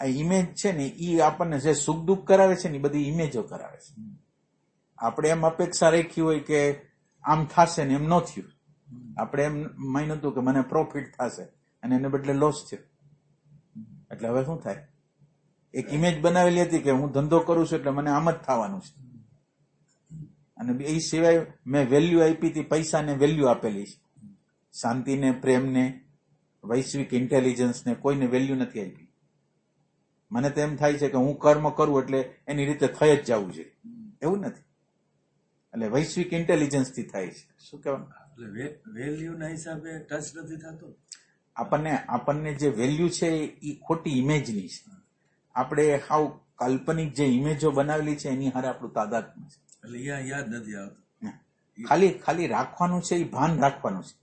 આ ઇમેજ છે ને એ આપણને જે સુખ દુઃખ કરાવે છે ને એ બધી ઇમેજો કરાવે છે. આપણે એમ અપેક્ષા રાખી હોય કે આમ થશે ને એમ ન થયું. આપણે એમ માન્યું હતું કે મને પ્રોફિટ થશે અને એને બદલે લોસ થયો. એટલે હવે શું થાય? એક ઇમેજ બનાવેલી હતી કે હું ધંધો કરું છું એટલે મને આમ જ થવાનું છે. અને એ સિવાય મેં વેલ્યુ આપી હતી પૈસાને વેલ્યુ આપેલી છે. શાંતિને પ્રેમને વૈશ્વિક ઇન્ટેલિજન્સને કોઈને વેલ્યુ નથી આપી. મને તો એમ થાય છે કે હું કર્મ કરું એટલે એની રીતે થઈ જ જવું જોઈએ એવું નથી. એટલે વૈશ્વિક ઇન્ટેલિજન્સથી થાય છે. શું કહેવાનું? એટલે વેલ્યુના હિસાબે ટચ નથી થતો? આપણને આપણને જે વેલ્યુ છે એ ખોટી ઇમેજની છે. આપણે હાવ કાલ્પનિક જે ઇમેજો બનાવેલી છે એની હારે આપણું તાદાત્મ્ય છે. એટલે યાદ નથી આવતું. ખાલી ખાલી રાખવાનું છે એ ભાન રાખવાનું છે.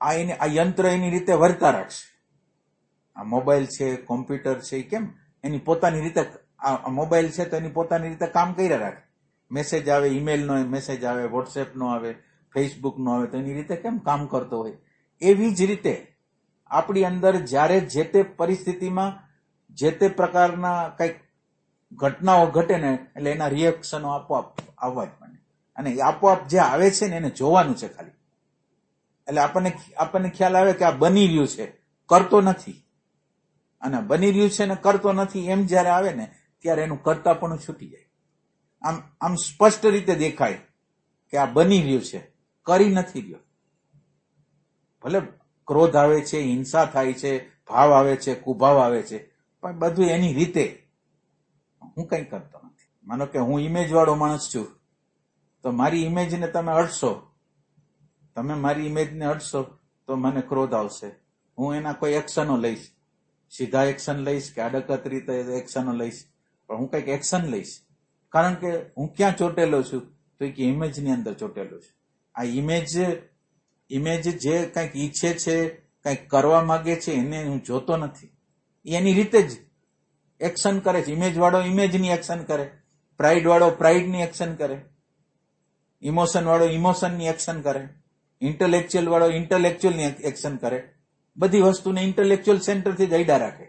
આ એને આ યંત્ર એની રીતે વર્તા રાખશે. આ મોબાઈલ છે, કોમ્પ્યુટર છે કેમ? એની પોતાની રીતે આ મોબાઈલ છે તો એની પોતાની રીતે કામ કર્યા રાખે. મેસેજ આવે ઈમેલ નો મેસેજ આવે વોટ્સએપ નો આવે ફેસબુક નો આવે, તો એની રીતે કેમ કામ કરતો હોય? એવી જ રીતે આપણી અંદર જ્યારે જે તે પરિસ્થિતિમાં જે તે પ્રકારના કંઈક ઘટનાઓ ઘટે ને એટલે એના રિએક્શનો આપોઆપ આવવા જ માંડે. અને એ આપોઆપ જે આવે છે ને એને જોવાનું છે ખાલી. એટલે આપણને આપણને ખ્યાલ આવે કે આ બની રહ્યું છે. કરતો નથી. અને બની રહ્યું છે ને કરતો નથી, એમ જ્યારે આવે ને, ત્યારે એનું કરતા પણ છૂટી જાય. આમ આમ સ્પષ્ટ રીતે દેખાય કે આ બની રહ્યું છે, કરી નથી રહ્યો. ભલે ક્રોધ આવે છે, હિંસા થાય છે, ભાવ આવે છે, કુભાવ આવે છે, પણ બધું એની રીતે. હું કંઈ કરતો નથી. માનો કે હું ઇમેજ વાળો માણસ છું, તો મારી ઇમેજને તમે અડશો. તમે મારી ઇમેજને અડશો, તો મને ક્રોધ આવશે. હું એના કોઈ એક્શનો લઈશ. સીધા એક્શન લઈશ કે આડકત રીતે એક્શનો લઈશ. પણ હું કંઈક એક્શન લઈશ. કારણ કે હું ક્યાં ચોટેલો છું? તો કે ઇમેજની અંદર ચોટેલો છું. આ ઇમેજ ઇમેજ જે કંઈક ઈચ્છે છે, કંઈક કરવા માંગે છે, એને હું જોતો નથી. એની રીતે જ એક્શન કરે છે. ઇમેજ વાળો ઇમેજની એક્શન કરે. પ્રાઇડ વાળો પ્રાઇડની એક્શન કરે. ઇમોશન વાળો ઇમોશનની એક્શન કરે. ઇન્ટેલેક્ચ્યુઅલ વાળો ઇન્ટેલેક્ચ્યુઅલની એક્શન કરે. બધી વસ્તુને ઇન્ટેલેક્ચ્યુઅલ સેન્ટરથી જ અડા રાખે.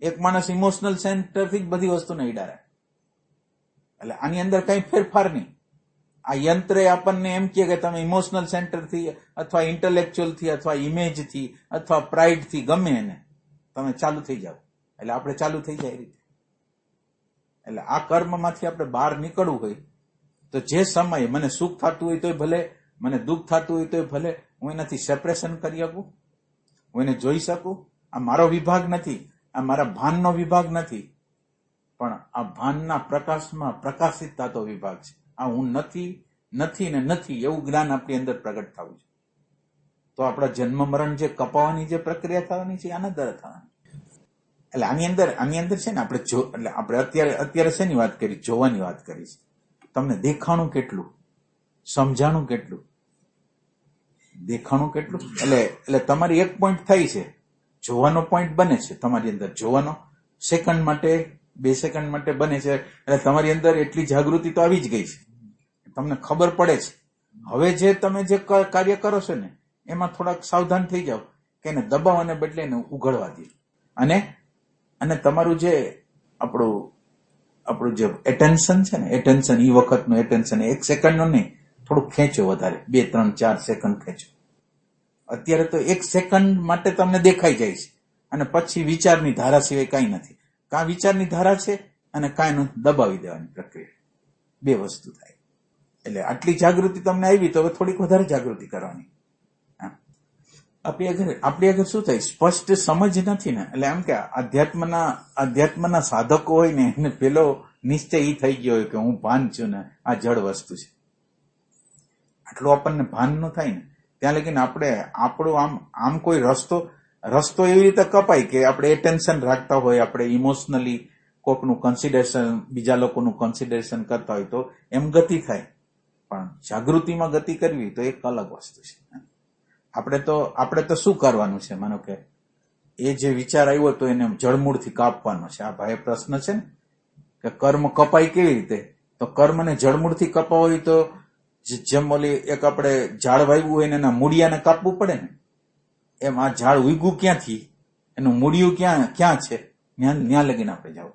એક માણસ ઇમોશનલ સેન્ટરથી જ બધી વસ્તુને અડા રાખે. એટલે આની અંદર કઈ ફેરફાર નહીં. આ યંત્ર આપણને એમ કહે કે તમે ઇમોશનલ સેન્ટરથી અથવા ઇન્ટેલેક્ચ્યુઅલથી અથવા ઇમેજથી અથવા પ્રાઇડથી ગમે એને, તમે ચાલુ થઈ જાઓ. એટલે આપણે ચાલુ થઈ જાય એ રીતે. એટલે આ કર્મમાંથી આપણે બહાર નીકળવું હોય તો જે સમયે મને સુખ થતું હોય તોય ભલે, મને દુઃખ થતું હોય તોય ભલે, હું એનાથી સેપરેશન કરી શકું. હું એને જોઈ શકું? આ મારો વિભાગ નથી. આ મારા ભાનનો વિભાગ નથી. પણ આ ભાનના પ્રકાશમાં પ્રકાશિત થતો વિભાગ છે. આ હું નથી નથી ને નથી એવું જ્ઞાન આપણી અંદર પ્રગટ થવું છે. તો આપણા જન્મ મરણ જે કપાવાની જે પ્રક્રિયા થવાની છે, આના દ્વારા થવાની. એટલે આની અંદર આની અંદર છે ને આપણે જો, એટલે આપણે અત્યારે અત્યારે શેની વાત કરી? જોવાની વાત કરી છે. તમને દેખાણું કેટલું? સમજાણું કેટલું? દેખાણું કેટલું? એટલે એટલે તમારી એક પોઈન્ટ થાય છે. જોવાનો પોઈન્ટ બને છે તમારી અંદર. જોવાનો સેકન્ડ માટે, બે સેકન્ડ માટે બને છે. એટલે તમારી અંદર એટલી જાગૃતિ તો આવી જ ગઈ છે. તમને ખબર પડે છે. હવે જે તમે જે કાર્ય કરો છો ને, એમાં થોડાક સાવધાન થઈ જાઓ કે એને દબાવવાને બદલે એને ઉઘડવા દે. અને અને તમારું જે આપણું આપણું જે એટેન્શન છે ને એટેન્શન એ વખતનું એટેન્શન એક સેકન્ડનું નહીં. થોડું ખેંચો વધારે. બે, ત્રણ, ચાર સેકન્ડ ખેંચો. અત્યારે તો એક સેકન્ડ માટે તમને દેખાઈ જાય છે. અને પછી વિચારની ધારા સિવાય કાંઈ નથી. કાં વિચારની ધારા છે અને કાંઈ નથી દબાવી દેવાની પ્રક્રિયા. બે વસ્તુ થાય. એટલે આટલી જાગૃતિ તમને આવી, તો હવે થોડીક વધારે જાગૃતિ કરવાની. આપણી આગળ આપણી આગળ શું થાય? સ્પષ્ટ સમજ નથી ને. એટલે એમ કે અધ્યાત્મના અધ્યાત્મના સાધકો હોય ને, એને પેલો નિશ્ચય એ થઈ ગયો હોય કે હું ભાન છું ને, આ જળ વસ્તુ છે. આટલું આપણને ભાન ન થાય ને, ત્યાં લગીને આપણે, આપણો આમ આમ કોઈ રસ્તો રસ્તો એવી રીતે કપાય કે આપણે એટેન્શન રાખતા હોય, આપણે ઇમોશનલી કોકનું કન્સિડરેશન બીજા લોકોનું કન્સિડરેશન કરતા હોય તો એમ ગતિ થાય. પણ જાગૃતિમાં ગતિ કરવી તો એક અલગ વસ્તુ છે. આપણે તો આપણે તો શું કરવાનું છે? માનો કે એ જે વિચાર આવ્યો તો એને જળમૂળથી કાપવાનો છે. આ ભાઈ પ્રશ્ન છે ને, કે કર્મ કપાય કેવી રીતે? તો કર્મને જળમૂળથી કપાવો તો જેમ ઓલી એક આપણે ઝાડ વાવ્યું હોય ને એના મૂળિયાને કાપવું પડે ને, એમ આ ઝાડ ઉગ્યું ક્યાંથી? એનું મૂળિયું ક્યાં ક્યાં છે? ત્યાં ત્યાં લગીને આપણે જાવ